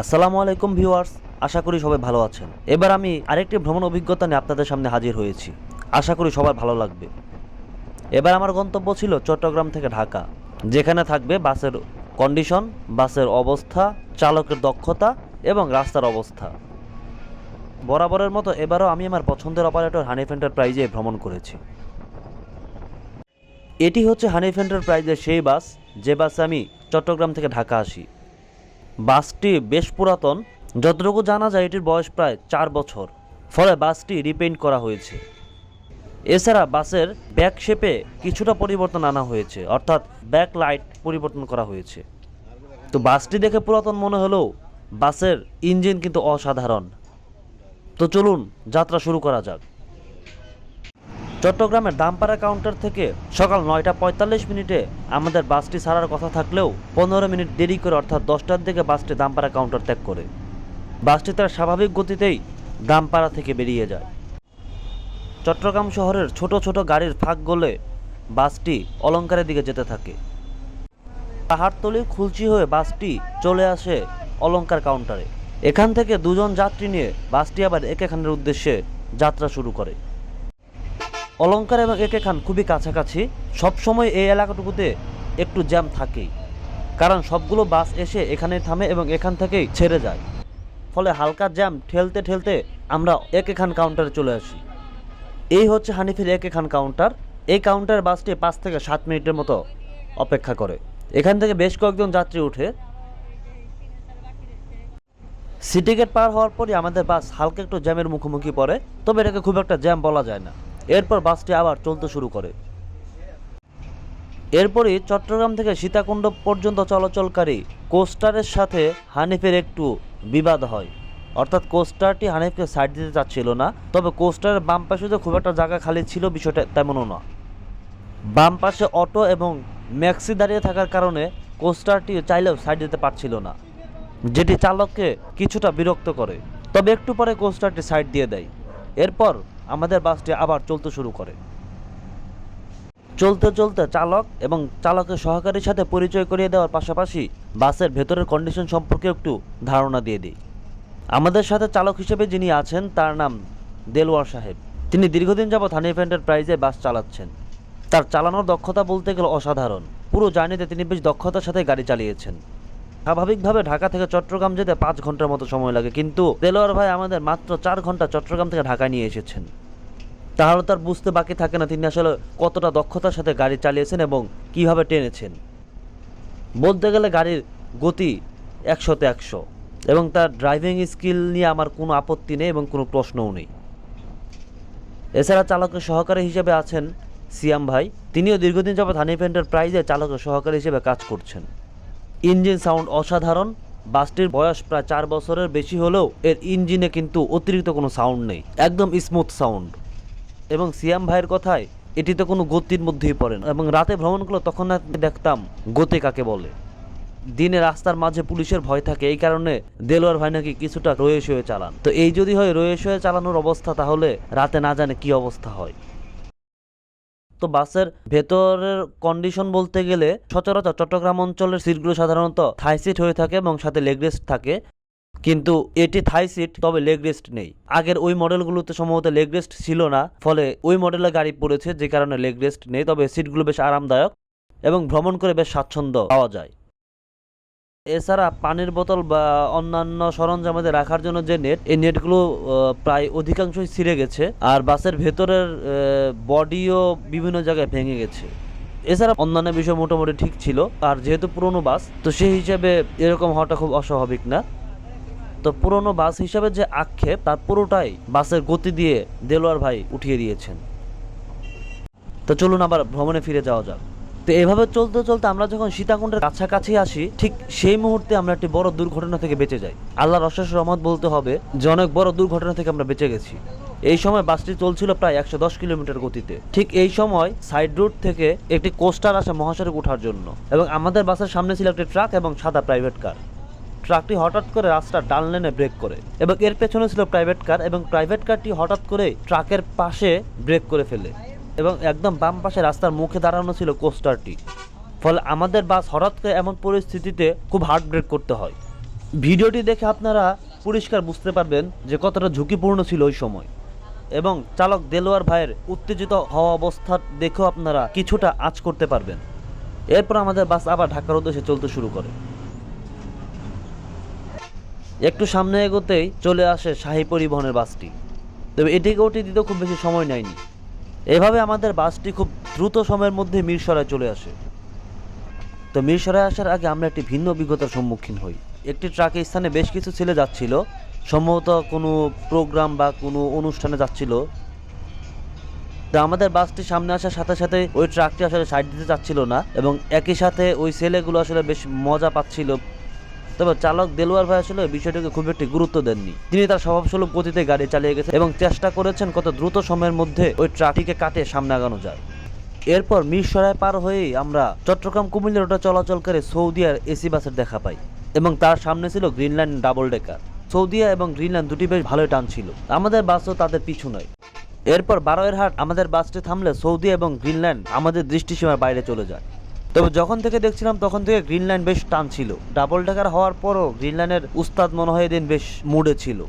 আসসালামু আলাইকুম ভিউয়ার্স, আশা করি সবাই ভালো আছেন। এবার আমি আরেকটি ভ্রমণ অভিজ্ঞতা নিয়ে আপনাদের সামনে হাজির হয়েছি। আশা করি সবার ভালো লাগবে। এবার আমার গন্তব্য ছিল চট্টগ্রাম থেকে ঢাকা, যেখানে থাকবে বাসের কন্ডিশন বাসের অবস্থা, চালকের দক্ষতা এবং রাস্তার অবস্থা। বরাবরের মতো এবারও আমি আমার পছন্দের অপারেটর হানিফ এন্টারপ্রাইজে ভ্রমণ করেছি। এটি হচ্ছে হানিফ এন্টারপ্রাইজের সেই বাস, যে বাসে আমি চট্টগ্রাম থেকে ঢাকা আসি। বাসটি বেশ পুরাতন, যতটুকু জানা যায় এটির বয়স প্রায় চার বছর। ফলে বাসটি রিপেইন্ট করা হয়েছে। এছাড়া বাসের ব্যাক শেপে কিছুটা পরিবর্তন আনা হয়েছে, অর্থাৎ ব্যাক লাইট পরিবর্তন করা হয়েছে। তো বাসটি দেখে পুরাতন মনে হলেও বাসের ইঞ্জিন কিন্তু অসাধারণ। তো চলুন যাত্রা শুরু করা যাক। চট্টগ্রামের দামপাড়া কাউন্টার থেকে সকাল নয়টা পঁয়তাল্লিশ মিনিটে আমাদের বাসটি ছাড়ার কথা থাকলেও পনেরো মিনিট দেরি করে অর্থাৎ দশটার দিকে বাসটি দামপাড়া কাউন্টার ত্যাগ করে। বাসটি তার স্বাভাবিক গতিতেই দামপাড়া থেকে বেরিয়ে যায়। চট্টগ্রাম শহরের ছোট ছোট গাড়ির ফাঁক গলে বাসটি অলঙ্কারের দিকে যেতে থাকে। পাহাড়তলি খুলচি হয়ে বাসটি চলে আসে অলঙ্কার কাউন্টারে। এখান থেকে দুজন যাত্রী নিয়ে বাসটি আবার একে খানের উদ্দেশ্যে যাত্রা শুরু করে। অলঙ্কার এবং একে খান খুবই কাছাকাছি সবসময় এই এলাকাটুকুতে একটু জ্যাম থাকেই। কারণ সবগুলো বাস এসে এখানে থামে এবং এখান থেকেই ছেড়ে যায়। ফলে হালকা জ্যাম ঠেলতে ঠেলতে আমরা একে খান কাউন্টারে চলে আসি। এই হচ্ছে হানিফের একে খান কাউন্টার। এই কাউন্টার বাসটি পাঁচ থেকে সাত মিনিটের মতো অপেক্ষা করে। এখান থেকে বেশ কয়েকজন যাত্রী উঠে। সিটি গেট পার হওয়ার পরই আমাদের বাস হালকা একটু জ্যামের মুখোমুখি পড়ে, তবে এটাকে খুব একটা জ্যাম বলা যায় না। এরপর বাসটি আবার চলতে শুরু করে। এরপরই চট্টগ্রাম থেকে সীতাকুণ্ড পর্যন্ত চলাচলকারী কোস্টারের সাথে হানিফের একটু বিবাদ হয়। অর্থাৎ কোস্টারটি হানিফকে সাইড দিতে চাচ্ছিল না, তবে কোস্টারের বাম পাশে তো খুব একটা জায়গা খালি ছিল বিষয়টা তেমনও না বাম পাশে অটো এবং ম্যাক্সি দাঁড়িয়ে থাকার কারণে কোস্টারটি চাইলেও সাইড দিতে পারছিল না, যেটি চালককে কিছুটা বিরক্ত করে। তবে একটু পরে কোস্টারটি সাইড দিয়ে দেয়। এরপর আমাদের বাসটি আবার চলতে শুরু করে। চলতে চলতে চালক এবং চালকের সহকারীর সাথে পরিচয় করিয়ে দেওয়ার পাশাপাশি বাসের ভেতরের কন্ডিশন সম্পর্কে একটু ধারণা দিয়ে দিই। আমাদের সাথে চালক হিসেবে যিনি আছেন, তার নাম দেলওয়ার সাহেব। তিনি দীর্ঘদিন যাবৎ হানিফ এন্টারপ্রাইজে বাস চালাচ্ছেন। তার চালানোর দক্ষতা বলতে গেলে অসাধারণ। পুরো জার্নিতে তিনি বেশ দক্ষতার সাথে গাড়ি চালিয়েছেন। স্বাভাবিকভাবে ঢাকা থেকে চট্টগ্রাম যেতে পাঁচ ঘণ্টার মতো সময় লাগে, কিন্তু দেলোয়ার ভাই আমাদের মাত্র চার ঘণ্টা চট্টগ্রাম থেকে ঢাকায় নিয়ে এসেছেন। তাহলে তার বুঝতে বাকি থাকে না তিনি আসলে কতটা দক্ষতার সাথে গাড়ি চালিয়েছেন এবং কীভাবে টেনেছেন। বলতে গেলে গাড়ির গতি একশোতে একশো এবং তার ড্রাইভিং স্কিল নিয়ে আমার কোনো আপত্তি নেই এবং কোনো প্রশ্নও নেই। এছাড়া চালকের সহকারী হিসেবে আছেন সিয়াম ভাই। তিনিও দীর্ঘদিন যাবৎ হানিফ প্রাইজে চালকের সহকারী হিসেবে কাজ করছেন। ইঞ্জিন সাউন্ড অসাধারণ, বাসটির বয়স প্রায় চার বছরের বেশি হলেও এর ইঞ্জিনে কিন্তু অতিরিক্ত কোনো সাউন্ড নেই, একদম স্মুথ সাউন্ড এবং সিয়াম ভাইয়ের কথায় এটি তো কোনো গতির মধ্যেই পড়ে না। এবং রাতে ভ্রমণ করলে তখন দেখতাম, গতি কাকে বলে। দিনে রাস্তার মাঝে পুলিশের ভয় থাকে, এই কারণে দেলোয়ার ভাই নাকি কিছুটা রয়েস হয়ে চালান। তো এই যদি হয় রয়েস হয়ে চালানোর অবস্থা, তাহলে রাতে না জানে কি অবস্থা হয়। তো বাসের ভেতরের কন্ডিশন বলতে গেলে, সচরাচর চট্টগ্রাম অঞ্চলের সিটগুলো সাধারণত থাই সিট হয়ে থাকে এবং সাথে লেগ রেস্ট থাকে। কিন্তু এটি থাই সিট, তবে লেগ রেস্ট নেই। আগের ওই মডেলগুলোতে সম্ভবত লেগ রেস্ট ছিল না, ফলে ওই মডেলের গাড়ি পড়েছে যে কারণে লেগ রেস্ট নেই, তবে সিটগুলো বেশ আরামদায়ক এবং ভ্রমণ করে বেশ স্বাচ্ছন্দ্য পাওয়া যায়। এছাড়া পানির বোতল বা অন্যান্য সরঞ্জামাদের রাখার জন্য যে নেট, এই নেটগুলো প্রায় অধিকাংশই ছিঁড়ে গেছে আর বাসের ভেতরের বডিও বিভিন্ন জায়গায় ভেঙে গেছে। এছাড়া অন্যান্য বিষয় মোটামুটি ঠিক ছিল, আর যেহেতু পুরনো বাস, তো সেই হিসাবে এরকম হওয়াটা খুব অস্বাভাবিক না। তো পুরনো বাস হিসাবে যে আক্ষেপ, তার পুরোটাই বাসের গতি দিয়ে দেলোয়ার ভাই উঠিয়ে দিয়েছেন। তো চলুন আবার ভ্রমণে ফিরে যাওয়া যাক। তো এভাবে চলতে চলতে আমরা যখন সীতাকুণ্ডের কাছাকাছি আসি, ঠিক সেই মুহূর্তে আমরা একটি বড় দুর্ঘটনা থেকে বেঁচে যাই। আল্লাহর অশেষ রহমত বলতে হবে, যে অনেক বড় দুর্ঘটনা থেকে আমরা বেঁচে গেছি। এই সময় বাসটি চলছিল প্রায় একশো দশ কিলোমিটার গতিতে। ঠিক এই সময় সাইড রুট থেকে একটি কোস্টার আসে মহাসড়ক ওঠার জন্য। এবং আমাদের বাসের সামনে ছিল একটি ট্রাক এবং সাদা প্রাইভেট কার। ট্রাকটি হঠাৎ করে রাস্তার ডান লেনে ব্রেক করে এবং এর পেছনে ছিল প্রাইভেট কার এবং প্রাইভেট কারটি হঠাৎ করে ট্রাকের পাশে ব্রেক করে ফেলে এবং একদম বাম পাশে রাস্তার মুখে দাঁড়ানো ছিল কোস্টারটি ফলে আমাদের বাস হঠাৎ করে এমন পরিস্থিতিতে খুব হার্ড ব্রেক করতে হয়। ভিডিওটি দেখে আপনারা পরিষ্কার বুঝতে পারবেন যে কতটা ঝুঁকিপূর্ণ ছিল ওই সময়। এবং চালক দেলোয়ার ভাইয়ের উত্তেজিত হওয়া অবস্থা দেখেও আপনারা কিছুটা আঁচ করতে পারবেন। এরপর আমাদের বাস আবার ঢাকার উদ্দেশ্যে চলতে শুরু করে। একটু সামনে এগোতেই চলে আসে শাহী পরিবহনের বাসটি। তবে এটিকে ওটি দিতেও খুব বেশি সময় নেয়নি। এভাবে আমাদের বাসটি খুব দ্রুত সময়ের মধ্যে মিরসরায় চলে আসে। তো মিরসরায় আসার আগে আমরা একটি ভিন্ন অভিজ্ঞতার সম্মুখীন হই। একটি ট্রাকের স্থানে বেশ কিছু ছেলে যাচ্ছিল। সম্ভবত কোনো প্রোগ্রাম বা কোনো অনুষ্ঠানে যাচ্ছিল। তো আমাদের বাসটি সামনে আসার সাথে সাথে ওই ট্রাকটি আসলে সাইড দিতে চাচ্ছিল না এবং একই সাথে ওই ছেলেগুলো আসলে বেশ মজা পাচ্ছিল। তবে চালক দেলোয়ার ভাই আসলে বিষয়টাকে খুব একটি গুরুত্ব দেননি। তিনি তার স্বভাবসুলভ গতিতে গাড়ি চালিয়ে গেছেন এবং চেষ্টা করেছেন কত দ্রুত সময়ের মধ্যে ওই ট্রাকটিকে কাটে সামনে আগানো যায়। এরপর মিরসরাই পার হয়েই আমরা চট্টগ্রাম কুমিল্লা রোডে চলাচলকারী সৌদিয়ার এসি বাসের দেখা পাই এবং তার সামনে ছিল গ্রিনল্যান্ড ডাবল ডেকার। সৌদিয়া এবং গ্রিনল্যান্ড দুটি বেশ ভালোই টান ছিল। আমাদের বাসও তাদের পিছু নয়। এরপর বারোয়ের হাট আমাদের বাসটি থামলে সৌদি এবং গ্রিনল্যান্ড আমাদের দৃষ্টিসীমার বাইরে চলে যায়। তবে যখন থেকে দেখছিলাম তখন থেকে গ্রিনল্যান্ড বেশ টান ছিল। ডাবল ডেকার হওয়ার পরও গ্রিনল্যান্ডের উস্তাদ মনে হয় দিন বেশ মুডে ছিল।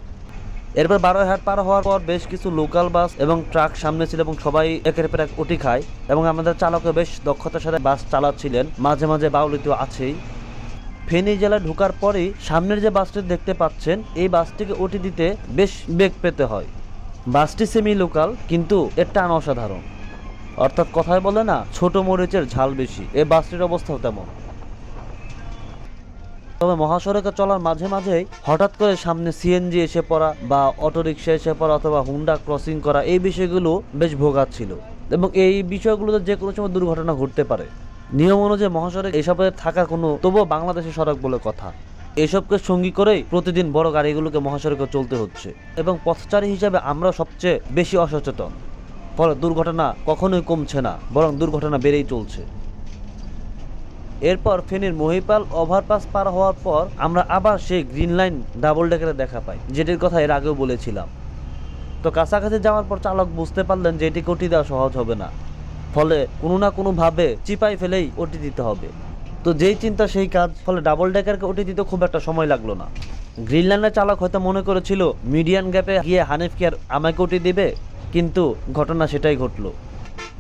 এরপর বারোই হাট পার হওয়ার পর বেশ কিছু লোকাল বাস এবং ট্রাক সামনে ছিল এবং সবাই একের পর এক উটি খায় এবং আমাদের চালকও বেশ দক্ষতার সাথে বাস চালাচ্ছিলেন। মাঝে মাঝে বাউলি তো আছেই। ফেনী জেলায় ঢুকার পরেই সামনের যে বাসটি দেখতে পাচ্ছেন, এই বাসটিকে ওটি দিতে বেশ বেগ পেতে হয়। বাসটি সেমি লোকাল কিন্তু এর টান অসাধারণ। অর্থাৎ কথায় বলে না, ছোট মরিচের ঝাল বেশি। এ বাসটির অবস্থাও তেমন। তবে মহাসড়কে চলার মাঝে মাঝেই হঠাৎ করে সামনে সিএনজি এসে পড়া বা অটোরিকশা এসে পড়া অথবা হুন্ডা ক্রসিং করা, এই বিষয়গুলো বেশ ভোগাচ্ছিল এবং এই বিষয়গুলোতে যে কোনো সময় দুর্ঘটনা ঘটতে পারে। নিয়ম অনুযায়ী মহাসড়ক এসবে থাকা কোনো, তবুও বাংলাদেশের সড়ক বলে কথা। এসবকে সঙ্গী করেই প্রতিদিন বড় গাড়িগুলোকে মহাসড়কে চলতে হচ্ছে। এবং পথচারী হিসাবে আমরা সবচেয়ে বেশি অসচেতন। ফলে দুর্ঘটনা কখনোই কমছে না, বরং দুর্ঘটনা বেড়েই চলছে। এরপর ফেনীর মহিপাল ওভারপাস পার হওয়ার পর আমরা আবার সেই গ্রিন লাইন ডাবল ডেকারে দেখা পাই, যেটির কথা এর আগেও বলেছিলাম। তো কাছাকাছি যাওয়ার পর চালক বুঝতে পারলেন যে এটি ওটি দেওয়া সহজ হবে না, ফলে কোনো না কোনোভাবে চিপাই ফেলেই ওটি দিতে হবে। তো যেই চিন্তা সেই কাজ, ফলে ডাবল ডেকারকে ওটি দিতে খুব একটা সময় লাগল না। গ্রিনল্যান্ডের চালক হয়তো মনে করেছিল, মিডিয়ান গ্যাপে গিয়ে হানিফ কি আর আমাকে ওটি দেবে? কিন্তু ঘটনা সেটাই ঘটলো।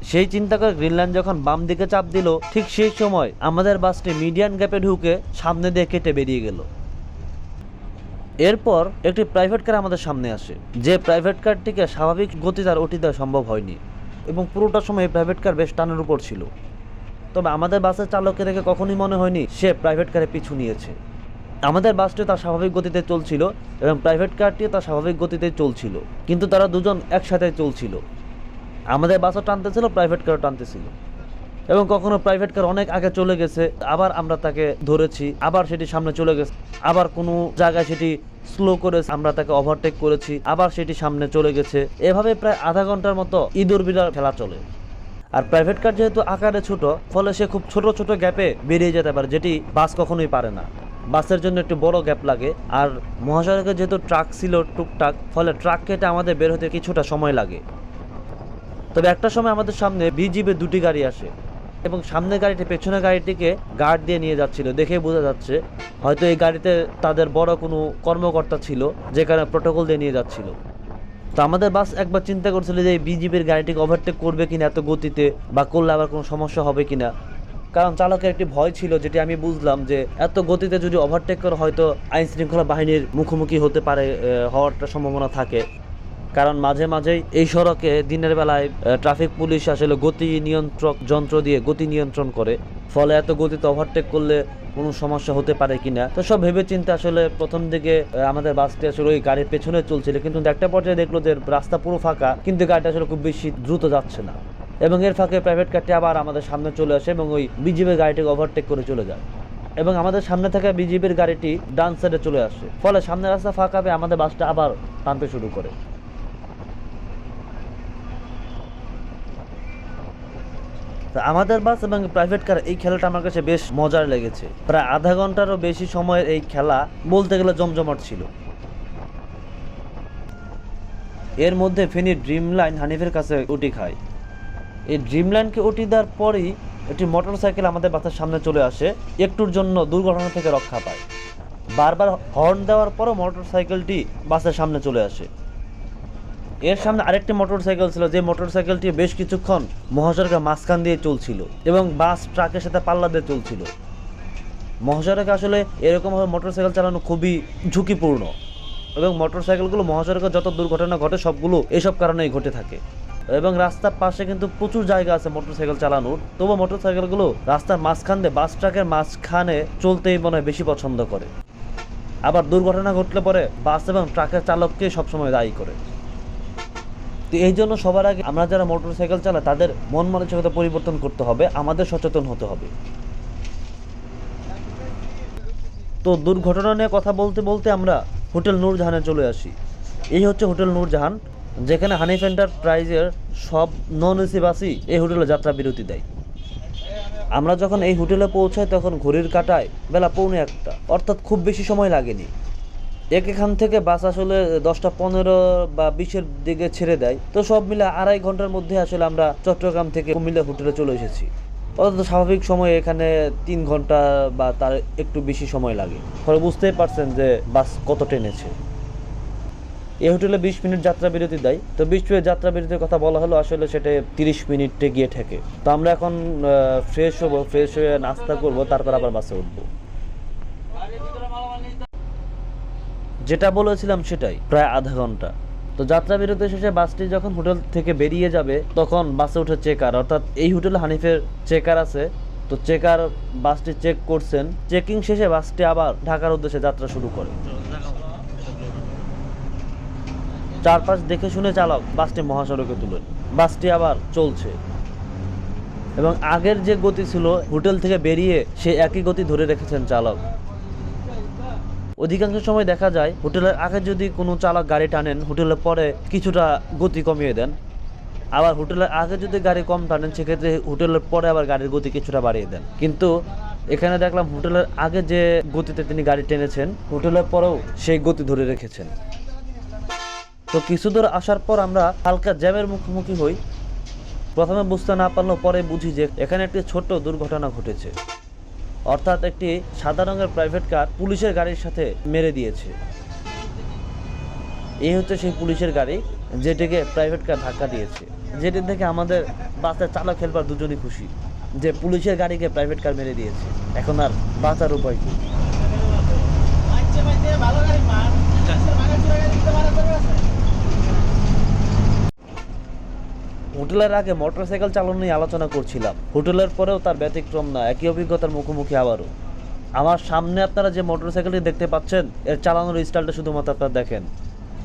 সেই চিন্তা করে গ্রিনল্যান্ড যখন বাম দিকে চাপ দিল, ঠিক সেই সময় আমাদের বাসটি মিডিয়ান গ্যাপে ঢুকে সামনে দিয়ে কেটে বেরিয়ে গেল। এরপর একটি প্রাইভেট কার আমাদের সামনে আসে। যে প্রাইভেট কারটিকে স্বাভাবিক গতিতে আর ওটি দেওয়া সম্ভব হয়নি এবং পুরোটা সময় প্রাইভেট কার বেশ টানের উপর ছিল। তবে আমাদের বাসের চালককে দেখে কখনই মনে হয়নি সে প্রাইভেট কারে পিছু নিয়েছে। আমাদের বাসটি তার স্বাভাবিক গতিতে চলছিল এবং প্রাইভেট কারটিও তার স্বাভাবিক গতিতে চলছিল। কিন্তু তারা দুজন একসাথে চলছিল। আমাদের বাসও টানতেছিল প্রাইভেট কারও টানতেছিল। এবং কখনো প্রাইভেট কার অনেক আগে চলে গেছে, আবার আমরা তাকে ধরেছি, আবার সেটি সামনে চলে গেছে, আবার কোনো জায়গায় সেটি স্লো করে আমরা তাকে ওভারটেক করেছি, আবার সেটি সামনে চলে গেছে। এভাবে প্রায় আধা ঘণ্টার মতো ইঁদুর বিড়াল খেলা চলে। আর প্রাইভেট কার যেহেতু আকারে ছোট, ফলে সে খুব ছোট ছোট গ্যাপে বেরিয়ে যেতে পারে, যেটি বাস কখনোই পারে না। বাসের জন্য একটু বড় গ্যাপ লাগে। আর মহাসড়কে যেহেতু ট্রাক ছিল টুকটাক, ফলে ট্রাক কেটে আমাদের বের হতে কিছুটা সময় লাগে। তবে একটা সময় আমাদের সামনে বিজিবে দুটি গাড়ি আসে এবং সামনের গাড়িটি পেছনের গাড়িটিকে গার্ড দিয়ে নিয়ে যাচ্ছিল, দেখে বোঝা যাচ্ছে হয়তো এই গাড়িতে তাদের বড় কোনো কর্মকর্তা ছিল যেখানে প্রোটোকল দিয়ে নিয়ে যাচ্ছিল। তো আমাদের বাস একবার চিন্তা করছিল যে এই বিজিবির গাড়িটিকে ওভারটেক করবে কিনা এত গতিতে, বা করলে আবার কোনো সমস্যা হবে কিনা। কারণ চালকের একটি ভয় ছিল যেটি আমি বুঝলাম যে এত গতিতে যদি ওভারটেক করে হয়তো আইন শৃঙ্খলা বাহিনীর মুখোমুখি হতে পারে আহ, হওয়ার সম্ভাবনা থাকে। কারণ মাঝে মাঝেই এই সড়কে দিনের বেলায় ট্রাফিক পুলিশ আসলে গতি নিয়ন্ত্রক যন্ত্র দিয়ে গতি নিয়ন্ত্রণ করে। ফলে এত গতিতে ওভারটেক করলে কোনো সমস্যা হতে পারে কিনা। তো সব ভেবে চিন্তে আসলে প্রথম দিকে আমাদের বাসটি আসলে ওই গাড়ির পেছনে চলছিল কিন্তু একটা পর্যায়ে দেখল যে রাস্তা পুরো ফাঁকা কিন্তু গাড়িটা আসলে খুব বেশি দ্রুত যাচ্ছে না। এবং এর ফাঁকে প্রাইভেট কারটি আবার আমাদের সামনে চলে আসে এবং ওই বিজিবির গাড়িটিকে ওভারটেক করে চলে যায়। এবং আমাদের সামনে থাকা বিজিবির গাড়িটি ডান সাইডে চলে আসে। ফলে সামনের রাস্তা ফাঁকা পেয়ে আমাদের বাসটা আবার টানতে শুরু করে। আমাদের বাস এবং প্রাইভেট কার এই খেলাটা আমার কাছে বেশ মজার লেগেছে। প্রায় আধা ঘন্টারও বেশি সময়ের এই খেলা বলতে গেলে জমজমাট ছিল। এর মধ্যে ফেনী ড্রিম লাইন হানিফের কাছে উটি খায়। এই ড্রিম লাইনকে উটি দেওয়ার পরেই একটি মোটর সাইকেল আমাদের বাসার সামনে চলে আসে, একটুর জন্য দুর্ঘটনা থেকে রক্ষা পায়। বারবার হর্ন দেওয়ার পরও মোটর সাইকেলটি বাসের সামনে চলে আসে। এর সামনে আরেকটি মোটর সাইকেল ছিল, যে মোটর সাইকেলটি বেশ কিছুক্ষণ মহাসড়কের মাঝখান দিয়ে চলছিল এবং বাস ট্রাকের সাথে পাল্লা দিয়ে চলছিল। মহাসড়কে আসলে এরকমভাবে মোটর সাইকেল চালানো খুবই ঝুঁকিপূর্ণ এবং মোটর সাইকেলগুলো মহাসড়কে যত দুর্ঘটনা ঘটে, সবগুলো এসব কারণেই ঘটে থাকে। এবং রাস্তার পাশে কিন্তু প্রচুর জায়গা আছে মোটর সাইকেল চালানোর। তবু মোটর সাইকেলগুলো রাস্তার মাঝখান দিয়ে বাস ট্রাকের মাঝখানে চলতেই মনে হয় বেশি পছন্দ করে। আবার দুর্ঘটনা ঘটলে পরে বাস এবং ট্রাকের চালককে সবসময় দায়ী করে। তো এই জন্য সবার আগে আমরা যারা মোটর সাইকেল চালাই তাদের মন মানসিকতা পরিবর্তন করতে হবে, আমাদের সচেতন হতে হবে। তো দুর্ঘটনা নিয়ে কথা বলতে বলতে আমরা হোটেল নূরজাহানে চলে আসি। এই হচ্ছে হোটেল নূরজাহান। যেখানে হানিফ এন্টারপ্রাইজের সব নন এসি বাসই এই হোটেলে যাত্রা বিরতি দেয়। আমরা যখন এই হোটেলে পৌঁছাই, তখন ঘড়ির কাটায় বেলা পৌনে একটা। অর্থাৎ খুব বেশি সময় লাগেনি। এক এখান থেকে বাস আসলে দশটা পনেরো বা বিশের দিকে ছেড়ে দেয়। তো সব মিলে আড়াই ঘণ্টার মধ্যে আসলে আমরা চট্টগ্রাম থেকে কুমিল্লা হোটেলে চলে এসেছি। অর্থাৎ স্বাভাবিক সময় এখানে তিন ঘণ্টা বা তার একটু বেশি সময় লাগে। ফলে বুঝতেই পারছেন যে বাস কত টেনেছে। এই হোটেলে বিশ মিনিট যাত্রা বিরতি দেয়। তো বিশ মিনিট যাত্রা বিরতির কথা বলা হলো, আসলে সেটা তিরিশ মিনিটে গিয়ে ঠেকে। তো আমরা এখন ফ্রেশ হব ফ্রেশ হয়ে নাস্তা করব, তারপর আবার বাসে উঠবো। যেটা বলেছিলাম সেটাই, প্রায় আধা ঘণ্টা। তো যাত্রা বিরতি শেষে বাসটি যখন হোটেল থেকে বেরিয়ে যাবে, তখন বাসে উঠে চেকার। অর্থাৎ এই হোটেলে হানিফের চেকার আছে। তো চেকার বাসটি চেক করছেন। চেকিং শেষে বাসটি আবার ঢাকার উদ্দেশ্যে যাত্রা শুরু করে। চারপাশ দেখে শুনে চালক বাসটি মহাসড়কে তুলেন। বাসটি আবার চলছে। এবং আগের যে গতি ছিল, হোটেল থেকে বেরিয়ে সে একই গতি ধরে রেখেছেন চালক। অধিকাংশ সময় দেখা যায়, হোটেলের আগে যদি কোনো চালক গাড়ি টানেন, হোটেলের পরে কিছুটা গতি কমিয়ে দেন। আবার হোটেলের আগে যদি গাড়ি কম টানেন, সেক্ষেত্রে হোটেলের পরে আবার গাড়ির গতি কিছুটা বাড়িয়ে দেন। কিন্তু এখানে দেখলাম হোটেলের আগে যে গতিতে তিনি গাড়ি টেনেছেন, হোটেলের পরেও সেই গতি ধরে রেখেছেন। তো কিছু দূর আসার পর আমরা হালকা জ্যামের মুখোমুখি হই। প্রথমে বুঝতে না পারলেও পরে বুঝি যে এখানে একটি ছোট্ট দুর্ঘটনা ঘটেছে। অর্থাৎ একটি সাদা রঙের প্রাইভেট কার পুলিশের গাড়ির সাথে মেরে দিয়েছে। এই হচ্ছে সেই পুলিশের গাড়ি যেটিকে প্রাইভেট কার ধাক্কা দিয়েছে। যেটি থেকে আমাদের বাসের চালক হেল্পার দুজনই খুশি যে পুলিশের গাড়িকে প্রাইভেট কার মেরে দিয়েছে। এখন আর বাঁচার উপায় কি? হোটেলের আগে মোটরসাইকেল চালানো নিয়ে আলোচনা করছিলাম। হোটেলের পরেও তার ব্যতিক্রম না, একই অভিজ্ঞতার মুখোমুখি আবারও। আমার সামনে আপনারা যে মোটরসাইকেলটি দেখতে পাচ্ছেন, এর চালানোর স্টাইলটা শুধুমাত্র আপনারা দেখেন।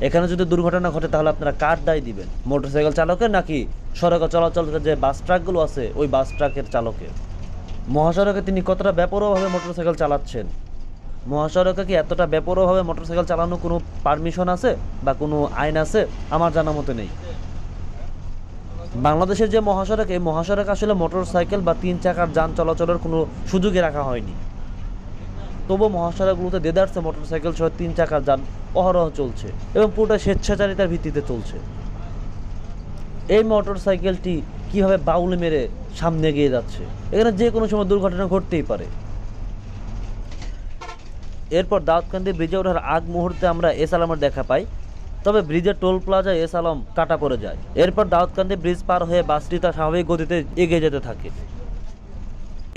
এখানে যদি দুর্ঘটনা ঘটে, তাহলে আপনারা কার দায় দিবেন? মোটরসাইকেল চালকের নাকি সড়কে চলাচলের যে বাস ট্রাকগুলো আছে, ওই বাস ট্রাকের চালকের? মহাসড়কে তিনি কতটা বেপরোয়াভাবে মোটরসাইকেল চালাচ্ছেন? মহাসড়কে কি এতটা বেপরোয়াভাবে মোটরসাইকেল চালানোর কোনো পারমিশন আছে বা কোনো আইন আছে? আমার জানা মতো নেই। বাংলাদেশের যে মহাসড়ক, এই মহাসড়ক আসলে মোটর সাইকেল বা তিন চাকার যান চলাচলের কোনো সুযোগে রাখা হয়নি। তবু মহাসড়কগুলোতে দেদারসে মোটর সাইকেল সহ তিন চাকার যান অহরহ চলছে এবং পুরোটা স্বেচ্ছাচারিতার ভিত্তিতে চলছে। এই মোটর সাইকেলটি কীভাবে বাউল মেরে সামনে এগিয়ে যাচ্ছে? এখানে যে কোনো সময় দুর্ঘটনা ঘটতেই পারে। এরপর দাউদকান্দি ব্রিজে ওঠার আগ মুহূর্তে আমরা এস আলমের দেখা পাই। তবে ব্রিজের টোল প্লাজায় এস আলম কাটা পড়ে যায়। এরপর দাউদকান্দি ব্রিজ পার হয়ে বাসটি তার স্বাভাবিক গতিতে এগিয়ে যেতে থাকে।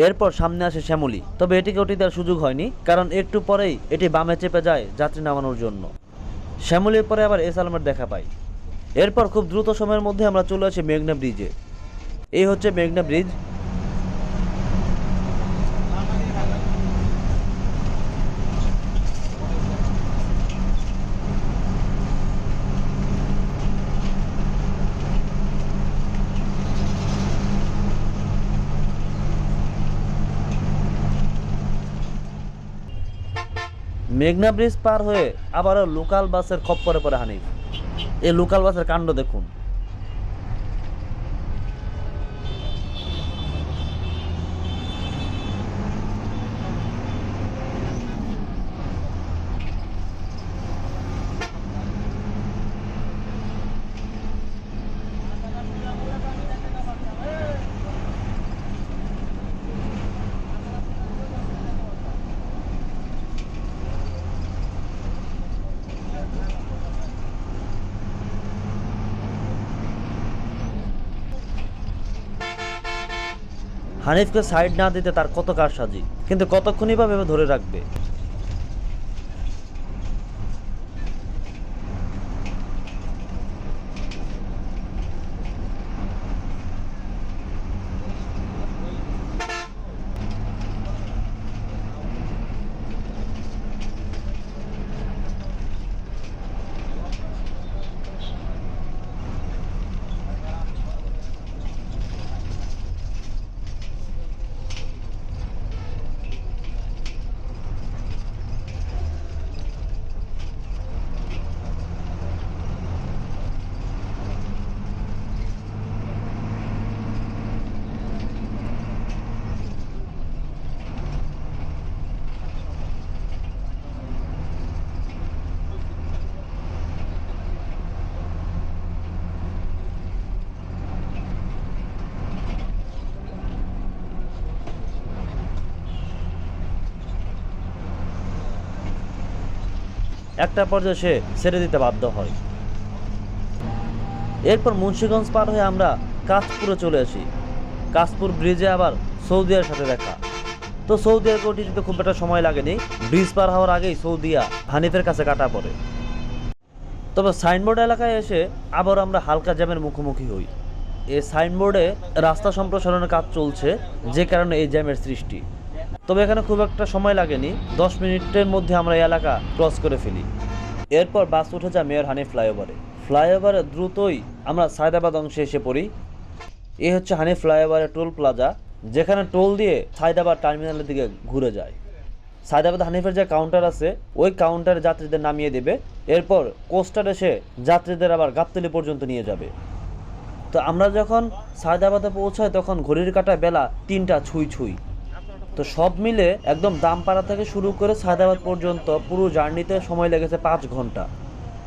এরপর সামনে আসে শ্যামলি। তবে এটিকে ওটি দেওয়ার সুযোগ হয়নি, কারণ একটু পরেই এটি বামে চেপে যায় যাত্রী নামানোর জন্য। শ্যামলির পরে আবার এস আলমের দেখা পাই। এরপর খুব দ্রুত সময়ের মধ্যে আমরা চলে আসি মেঘনা ব্রিজে। এই হচ্ছে মেঘনা ব্রিজ। মেঘনা ব্রিজ পার হয়ে আবারও লোকাল বাসের খপ্পরে পরে হানিফ। এই লোকাল বাসের কাণ্ড দেখুন। হানিফকে সাইড না দিতে তার কত কার সাজি কিন্তু কতক্ষণই বা ভেবে ধরে রাখবে? একটা পর্যায়ে সে ছেড়ে দিতে বাধ্য হয়। এরপর মুন্সিগঞ্জ পার হয়ে আমরা কাশপুরে চলে আসি। কাশপুর ব্রিজে আবার সৌদিয়ার সাথে দেখা। তো সৌদিয়ার কোটি যেতে খুব একটা সময় লাগেনি। ব্রিজ পার হওয়ার আগেই সৌদিয়া হানিফের কাছে কাটা পড়ে। তবে সাইনবোর্ড এলাকায় এসে আবার আমরা হালকা জ্যামের মুখোমুখি হই। এই সাইনবোর্ডে রাস্তা সম্প্রসারণের কাজ চলছে, যে কারণে এই জ্যামের সৃষ্টি। তবে এখানে খুব একটা সময় লাগেনি। দশ মিনিটের মধ্যে আমরা এই এলাকা ক্রস করে ফেলি। এরপর বাস উঠে যায় মেয়র হানি ফ্লাইওভারে। ফ্লাইওভারে দ্রুতই আমরা সায়দাবাদ অংশে এসে পড়ি। এ হচ্ছে হানি ফ্লাইওভারের টোল প্লাজা, যেখানে টোল দিয়ে সায়দাবাদ টার্মিনালের দিকে ঘুরে যায়। সায়দাবাদ হানিফের যে কাউন্টার আছে, ওই কাউন্টারে যাত্রীদের নামিয়ে দেবে। এরপর কোস্টার এসে যাত্রীদের আবার গাবতলি পর্যন্ত নিয়ে যাবে। তো আমরা যখন সায়দাবাদে পৌঁছাই, তখন ঘড়ির কাটা বেলা তিনটা ছুঁই ছুঁই। তো সব মিলে একদম দামপাড়া থেকে শুরু করে সায়দাবাদ পর্যন্ত পুরো জার্নিতে সময় লেগেছে পাঁচ ঘণ্টা।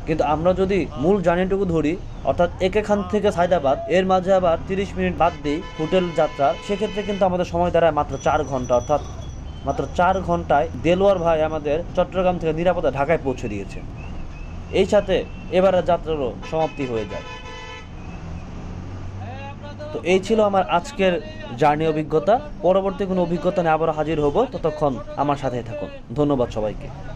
কিন্তু আমরা যদি মূল জার্নিটুকু ধরি, অর্থাৎ একেখান থেকে সায়দাবাদ, এর মাঝে আবার তিরিশ মিনিট বাদ দিই হোটেল যাত্রা, সেক্ষেত্রে কিন্তু আমাদের সময় দাঁড়ায় মাত্র চার ঘণ্টা। অর্থাৎ মাত্র চার ঘন্টায় দেলোয়ার ভাই আমাদের চট্টগ্রাম থেকে নিরাপদে ঢাকায় পৌঁছে দিয়েছে। এই সাথে এবারের যাত্রারও সমাপ্তি হয়ে যায়। তো এই ছিল আমার আজকের জার্নি অভিজ্ঞতা। পরবর্তী কোনো অভিজ্ঞতা নিয়ে আবারও হাজির হব। ততক্ষণ আমার সাথেই থাকুন। ধন্যবাদ সবাইকে।